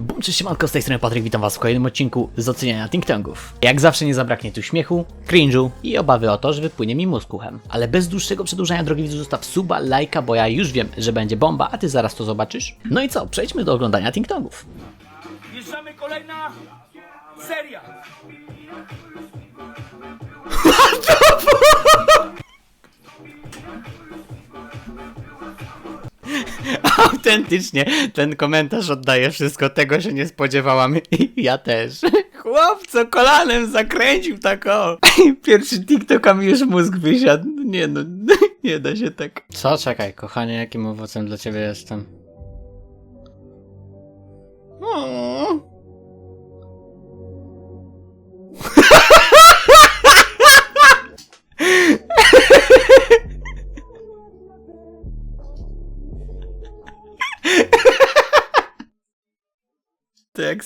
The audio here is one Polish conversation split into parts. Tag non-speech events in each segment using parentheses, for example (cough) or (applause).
Bum, cześć siemanko, z tej strony Patryk, witam was w kolejnym odcinku z oceniania Think. Jak zawsze nie zabraknie tu śmiechu, cringe'u i obawy o to, że wypłynie mi mózg uchem. Ale bez dłuższego przedłużania, drogi widzu, zostaw suba, lajka, bo ja już wiem, że będzie bomba, a ty zaraz to zobaczysz. No i co, przejdźmy do oglądania Think. Wjeżdżamy kolejna seria. (laughs) (laughs) Autentycznie, ten komentarz oddaje wszystko, tego się nie spodziewałam i (laughs) ja też. (laughs) Chłop, co kolanem zakręcił tak o. Pierwszy TikTok, a mi już mózg wysiadł. Nie no, nie da się tak. Co? Czekaj, kochanie, jakim owocem dla ciebie jestem? O.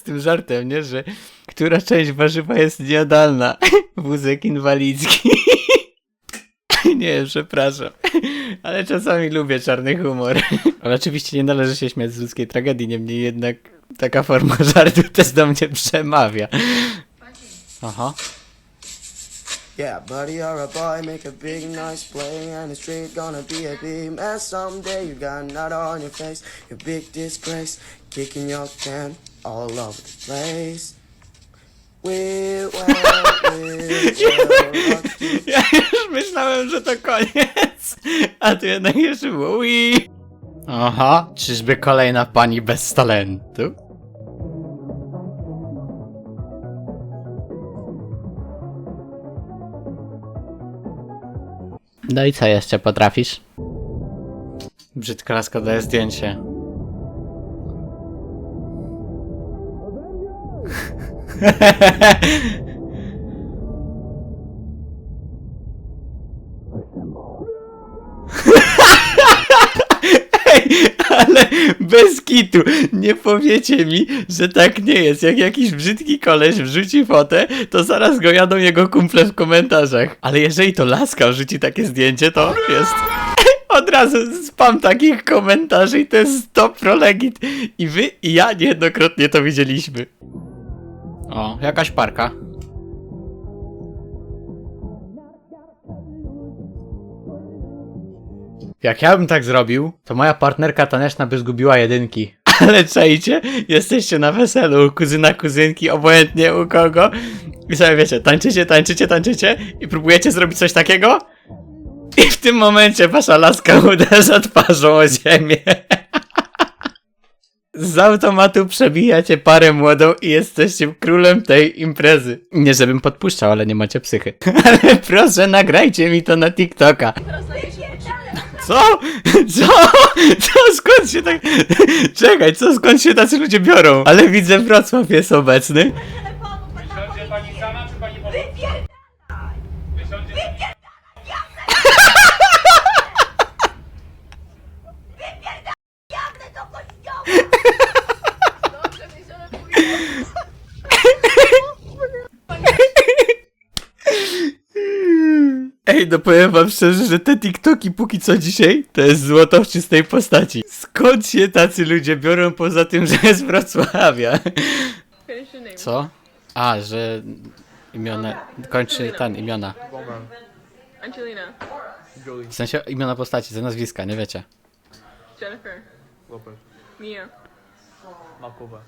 tym żartem, nie? Że która część warzywa jest niejadalna? Wózek inwalidzki. (laughs) Nie, przepraszam. Ale czasami lubię czarny humor. Ale oczywiście nie należy się śmiać z ludzkiej tragedii, niemniej jednak taka forma (laughs) żartu też do mnie przemawia. Aha. Yeah, buddy, you're a boy, make a big nice play, and the street gonna be a big mess someday. You got nut on your face, you big disgrace, kicking your can all over the place. We. (laughs) Ja już myślałem, że to koniec. A tu jednak jeszcze było Wii. Aha, czyżby kolejna pani bez talentu? No i co jeszcze potrafisz? Brzydka laska daje zdjęcie. (laughs) Ej, ale bez kitu, nie powiecie mi, że tak nie jest. Jak jakiś brzydki koleś wrzuci fotę, to zaraz go jadą jego kumple w komentarzach. Ale jeżeli to laska wrzuci takie zdjęcie, to jest... (laughs) Od razu spam takich komentarzy i to jest 100 prolegit. I wy i ja niejednokrotnie to widzieliśmy. O, jakaś parka. Jak ja bym tak zrobił, to moja partnerka taneczna by zgubiła jedynki. (laughs) Ale czajcie, jesteście na weselu u kuzyna, kuzynki, obojętnie u kogo. I sobie wiecie, tańczycie, tańczycie, tańczycie i próbujecie zrobić coś takiego. I w tym momencie wasza laska uderza twarzą o ziemię. (laughs) Z automatu przebijacie parę młodą i jesteście królem tej imprezy. Nie żebym podpuszczał, ale nie macie psychy. (laughs) Ale proszę, nagrajcie mi to na TikToka. Co? Co? Co? Skąd się tak... Czekaj, co? Skąd się tacy ludzie biorą? Ale widzę, Wrocław jest obecny. Wysiądzie pani sama, czy pani pomoże? Wysiądzie... Ej, no powiem wam szczerze, że te TikToki póki co dzisiaj to jest złoto w czystej postaci. Skąd się tacy ludzie biorą poza tym, że jest Wrocławia? Co? A, że imiona, kończy ten, imiona. Angelina. W sensie imiona postaci, za nazwiska, nie wiecie. Jennifer. Lopez. Mia. Makowa.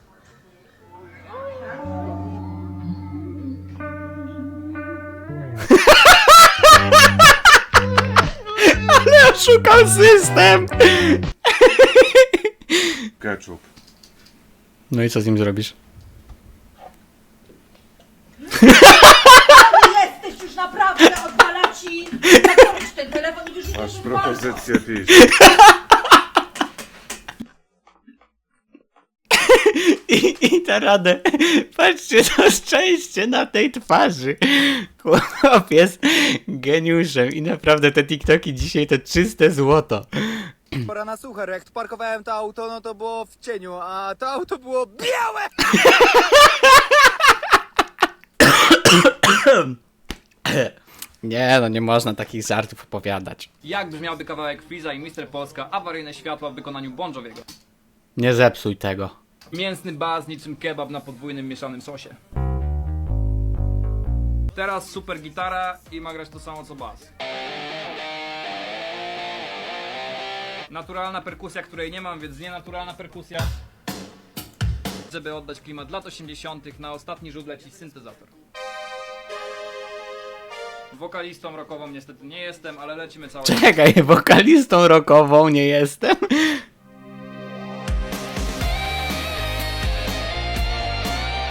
Oszukał system! Ketchup. No i co z nim zrobisz? (laughs) jesteś już naprawdę, odwalam ci zakończ ten telefon i wyrzucisz Masz propozycję pisz. (laughs) Radę. (laughs) Patrzcie to szczęście na tej twarzy. Chłop jest geniuszem i naprawdę te TikToki dzisiaj to czyste złoto. Pora na suchar, jak parkowałem to auto, no to było w cieniu, a to auto było białe! (coughs) Nie no, nie można takich żartów opowiadać. Jak brzmiałby kawałek Freeza i Mister Polska awaryjne światła w wykonaniu Bon Joviego? Nie zepsuj tego. Mięsny baz niczym kebab na podwójnym mieszanym sosie. Teraz super gitara i ma grać to samo co bas. Naturalna perkusja, której nie mam, więc nienaturalna perkusja. Żeby oddać klimat lat 80. na ostatni rzut leci syntezator. Wokalistą rockową niestety nie jestem, ale lecimy całe. Czekaj, wokalistą rockową nie jestem.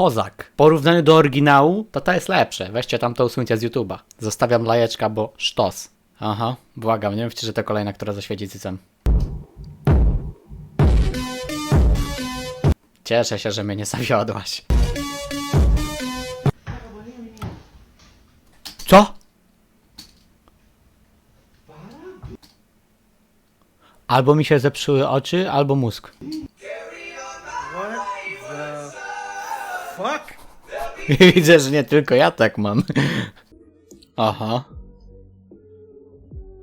Kozak. W porównaniu do oryginału, to to jest lepsze. Weźcie tam to usuńcie z YouTube'a. Zostawiam lajeczka, bo sztos. Aha, błagam, nie mówcie, że to kolejna, która zaświeci cycem. Cieszę się, że mnie nie zawiodłaś. Co? Albo mi się zepsuły oczy, albo mózg. (laughs) Widzę, że nie tylko ja tak mam. Aha.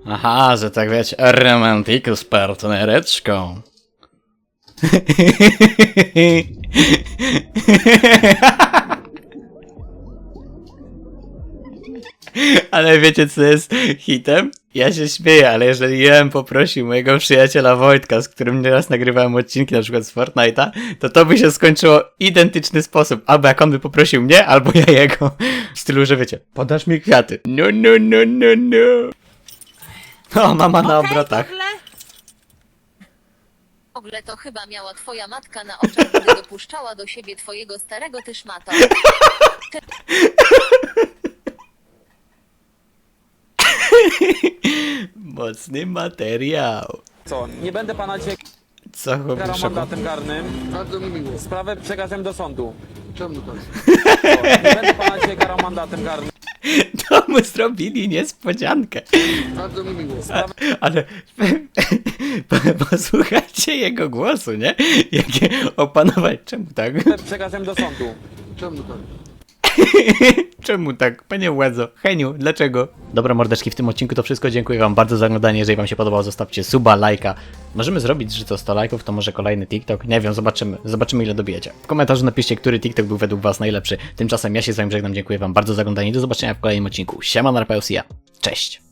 Aha, że tak wiecie, romantiku z partnereczką. (laughs) Ale wiecie co jest hitem? Ja się śmieję, ale jeżeli ja bym poprosił mojego przyjaciela Wojtka, z którym nieraz nagrywałem odcinki na przykład z Fortnite'a, to to by się skończyło identyczny sposób. Albo jak on by poprosił mnie, albo ja jego. W stylu, że wiecie, podasz mi kwiaty. No, no, no, no, no. O, mama na obrotach. W ogóle to chyba miała twoja matka na oczach, gdy dopuszczała do siebie twojego starego tyszmata. (laughs) (laughs) Mocny materiał. Co, nie będę pana dzisiaj Co chłopie karał szoku? mandatem karnym. Bardzo mi miło. Sprawę przekażę do sądu. Czemu to? Co, nie będę pana dzisiaj karał mandatem karnym. (laughs) To mu zrobili niespodziankę. Bardzo mi miło. Ale (laughs) po- posłuchajcie jego głosu, nie? Jakie opanować. Czemu tak? Sprawę przekażę do sądu. Czemu to? (laughs) Czemu tak? Panie Ładzo, Heniu, dlaczego? Dobra mordeczki, w tym odcinku to wszystko. Dziękuję wam bardzo za oglądanie. Jeżeli wam się podobało, zostawcie suba, lajka. Możemy zrobić, że to 100 lajków, to może kolejny TikTok. Nie wiem, zobaczymy. Zobaczymy ile dobijecie. W komentarzu napiszcie, który TikTok był według was najlepszy. Tymczasem ja się z wami żegnam. Dziękuję wam bardzo za oglądanie. Do zobaczenia w kolejnym odcinku. Siema, Narpeus i ja. Cześć!